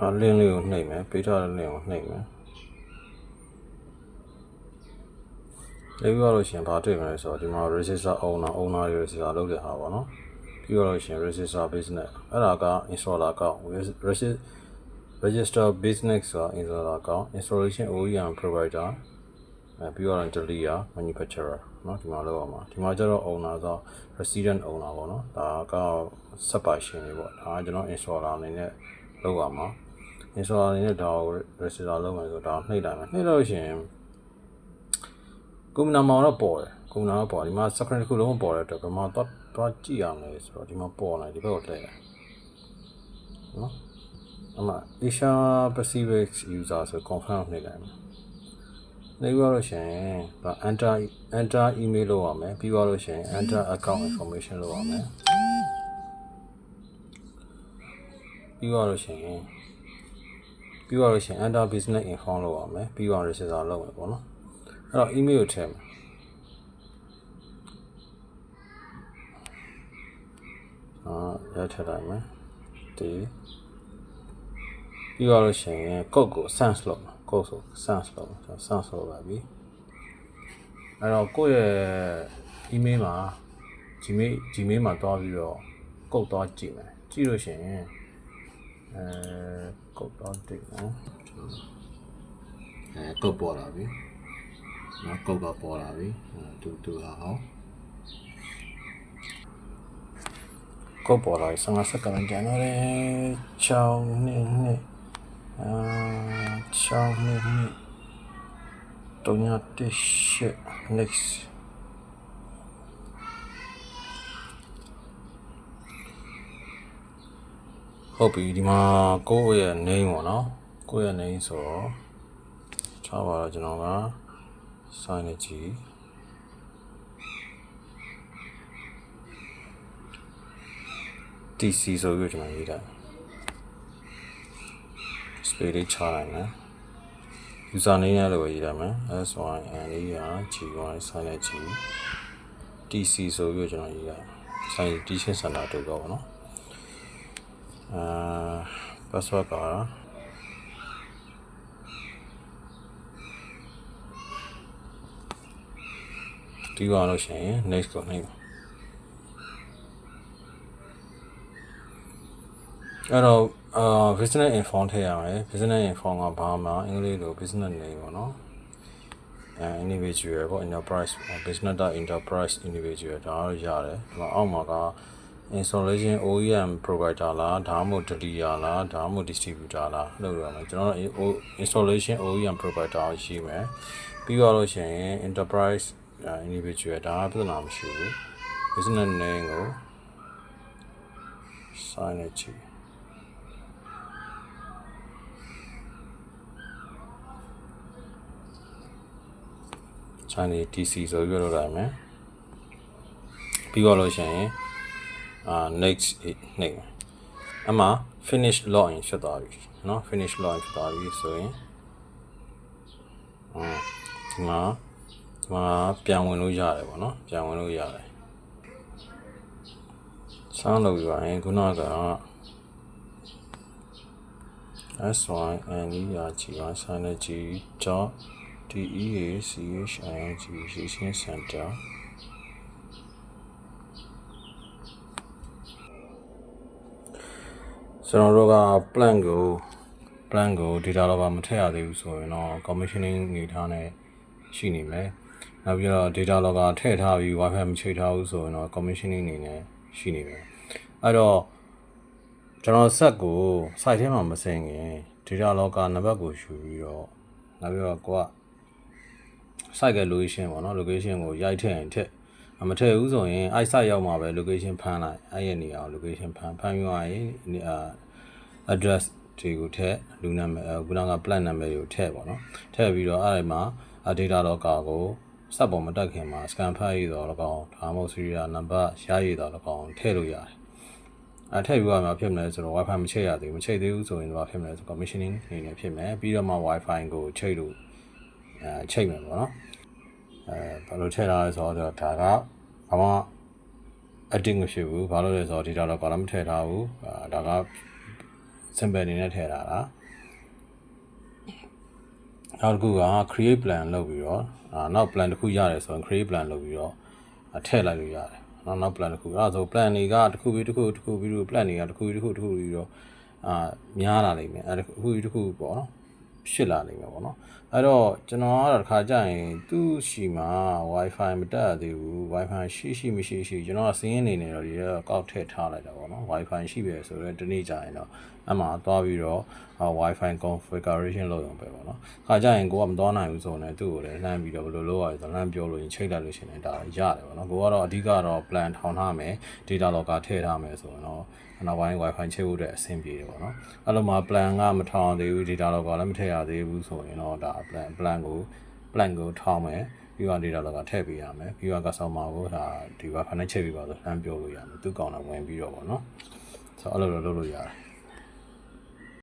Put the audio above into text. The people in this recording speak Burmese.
အာလင်းလေးကိုနှိပ်မယ်ပေးထားတဲ့လင်းကိုနှိပ်မယ်လေပြီးတော့လို့ရှရင်ဘာတွေ့မလဲဆိုတော့ဒီမှာ register owner owner တွေ register လုပ်တဲ့ဟာပေါ့နော်ပြီးတော့လို့ရှရင် register business အဲ့ဒါက installer ကောက် register register business ဆိုတာ installer ကောက် installation OEM provider အဲပြီးတော့ delivery manufacturer เนาะဒီမှာလောက်အောင်ပါဒီမှာကျတော့ owner ဆို resident owner ပေါ့နော်ဒါက separation တွေပေါ့ဒါကကျွန်တော် installer အနေနဲ့လောက်အောင်ပါ installer အနေနဲ့ဒါကို register လုပ်မယ်ဆိုတော့ဒါနှိပ်လိုက်မယ်နှိပ်လို့ရှိရင်ကွန်ပျူတာမှာတော့ပေါ်တယ်ကွန်ပျူတာတော့ပေါ်ဒီမှာ screen တစ်ခုလုံးပေါ်တဲ့အတွက်ဘယ်မှာတော့တော့ကြည့်ရမလဲဆိုတော့ဒီမှာပေါ်လာဒီဘက်ကိုလှည့်တယ်နော်အမ Asia Pacific user ဆို confirm နှိပ်လိုက်မယ်နေပြီးတော့ရှင်ဒါ enter enter email လုပ်ရမယ်ပြီးတော့လို့ရှင် enter account information လုပ်ရမယ်ပြီးတော့လို့ရှင် ပြီးတော့လို့ရှင် enter business info လုပ်ရမယ်ပြီးတော့ register လုပ်မယ်ပေါ့နော်အဲ့တော့ email ကိုထည့်မယ်အာရထည့်လိုက်မယ်ဒီပြီးတော့လို့ရှင်ကုတ်ကို sense လုပ်မယ်ကုတ်ဆို sense လုပ်မယ် sense လုပ်ပါပြီအဲ့တော့ကိုယ့်ရဲ့ email မှာ gmail gmail မှာတွားပြီးတော့ကုတ်သွားကြည့်မယ်ကြည့်လို့ရှင်အဲ ကုတ်တော့တိတ်နော်အဲကုတ်ပေါ်လာပြီနော်ကုတ်ကပေါ်လာပြီတူတူလာအောင်ကုတ်ပေါ်လာပြီ15စက္ကန့်ကြာတော့တယ်6နှစ်နှစ်အာ6နှစ်နှစ်တုံညာတစ်ရှစ် next ဟုတ်ပြီဒီမှာကိုယ့်ရဲ့ name ပေါ့နော်ကိုယ့်ရဲ့ name ဆိုတော့ချပါတော့ကျွန်တော်က sign နေကြည့် TC ဆိုပြီးကျွန်တော်ရေးတာ space လေးချလိုက်မယ် user name ရလို့ပဲရေးရမယ် SYN လေးရ GY sign နေကြည့် TC ဆိုပြီးကျွန်တော်ရေးရတယ် sign teaching center တို့တော့ဗောနော် အာ password ကဒီပါလို့ရှိရင် next ကိုနှိပ်ပါအဲ့တော့အာ business info ထည့်ရမယ် business info ကဘာမှအင်္ဂလိပ်လို business name ပေါ့နော်အဲ individual ပေါ့ enterprise business enterprise individual ဒါတော့ရတယ်ဒီမှာအောက်မှာက installation OEM provider လားဒါမှမဟုတ် delivery လားဒါမှမဟုတ် distributor လားလို့ရမယ်ကျွန်တော်တို့ installation OEM provider ရှိမယ်ပြီးတော့လို့ရှိရင် enterprise individual ဒါကပြဿနာမရှိဘူး business name ကို sign နဲ့ကြည့် channel TC ဆိုပြီးတော့လိုက်မယ်ပြီးတော့လို့ရှိရင် အာ next next အမှ finish login ဖြစ်သွားပြီเนาะ finish login ဖြစ်သွားပြီဆိုရင်အာဒီမှာဒီမှာပြန်ဝင်လို့ရတယ်ပေါ့เนาะပြန်ဝင်လို့ရတယ်စမ်းလို့ရရင်ခုနက S Y ကျွန်တော်တို့က plan ကို plan ကို data logger မထည့်ရသေးဘူးဆိုရင်တော့ commissioning နေထားနဲ့ရှိနေမယ်။နောက်ပြီးတော့ data logger ထည့်ထားပြီး wifi မချိန်ထားဘူးဆိုရင်တော့ commissioning နေနဲ့ရှိနေမယ်။အဲ့တော့ကျွန်တော် set ကို site ထဲမှာမစင်ခင် data logger နံပါတ်ကိုယူပြီးတော့နောက်ပြီးတော့ကိုက site က location ပေါ့နော် location ကိုရိုက်ထည့်ရင်ထည့် မထည့်ဘူးဆိုရင်အဲ့ site ရောက်မှာပဲ location ဖမ်းလိုက်အဲ့ရဲ့နေရာကို location ဖမ်းဖမ်းပြီးသွားရင်အာ address တွေကိုထည့်လူနာမည်ခုနက plan နာမည်ကိုထည့်ပေါ့နော်ထည့်ပြီးတော့အဲ့ဒီမှာ data logger ကိုစက်ပေါ်မတက်ခင်မှာ scan ဖတ်ရတော့၎င်းဒါမှမဟုတ် serial number ရရတော့၎င်းထည့်လို့ရတယ်အဲထည့်ပြီးတော့မှဖြစ်မလဲဆိုတော့ wifi မချိတ်ရသေးဘူးမချိတ်သေးဘူးဆိုရင်တော့ဖြစ်မလဲဆို commissioning အနေနဲ့ဖြစ်မယ်ပြီးတော့မှ wifi ကိုချိတ်လို့အဲချိတ်မယ်ပေါ့နော် အဲဘာလို့ထည့်ထားလဲဆိုတော့ဒါကဘာမှ edit မဖြစ်ဘူးဘာလို့လဲဆိုတော့ data တော့ဘာမှမထည့်ထားဘူးအာဒါက simple အနေနဲ့ထည့်ထားတာနောက်တစ်ခုက create plan လုပ်ပြီးတော့အာနောက် plan တစ်ခုရတယ်ဆိုရင် create plan လုပ်ပြီးတော့အထည့်လိုက်လို့ရတယ်နောက်နောက် plan တစ်ခုအဲ့ဒါဆို plan တွေကတစ်ခုပြီးတစ်ခုတစ်ခုပြီးတော့ plan တွေကတစ်ခုပြီးတစ်ခုတစ်ခုပြီးတော့အာများလာလိမ့်မယ်အဲ့တစ်ခုပြီးတစ်ခုပေါ့နော် ဖြစ်လာလိမ့်မယ်ပေါ့နော်အဲ့တော့ကျွန်တော်ကတော့တစ်ခါကြာရင်သူ့ရှိမှာ wifi မတက်ရသေးဘူး wifi ရှိရှိမရှိရှိကျွန်တော်ကစီးရင်နေနေတော့ဒီကောက်ထည့်ထားလိုက်တာပေါ့နော် wifi ရှိပြီဆိုတော့ဒီနေ့ကြာရင်တော့အမှသွားပြီးတော့ wifi configuration လုပ်ရုံပဲပေါ့နော်ခါကြာရင်ကိုကမသွားနိုင်ဘူးဆိုတော့သူ့ကိုလည်းလှမ်းပြီးတော့ဘယ်လိုလုပ်ရလဲဆိုတော့လှမ်းပြောလို့ရင်ချိန်လိုက်လို့ရှိရင်ဒါရတယ်ပေါ့နော်ကိုကတော့အဓိကတော့ plan ထောင်ထားမယ် data logger ထည့်ထားမယ်ဆိုရင်တော့ နောက်ပိုင်း wifi ချိတ်ဖို့အတွက်အဆင်ပြေတယ်ပေါ့နော်အဲ့လိုမှ plan ကမထောင်သေးဘူး data logger လည်းမထည့်ရသေးဘူးဆိုရင်တော့ဒါ plan plan ကို plan ကိုထောင်မယ်ပြီးတော့ data logger ထည့်ပေးရမယ်ပြီးတော့ customer ကိုဒါဒီ wifi နဲ့ချိန်ပေးပါဆိုလှမ်းပြောလို့ရမယ်သူကောင်းတာဝင်ပြီးတော့ပေါ့နော်ဆိုတော့အဲ့လိုလိုလုပ်လို့ရတယ်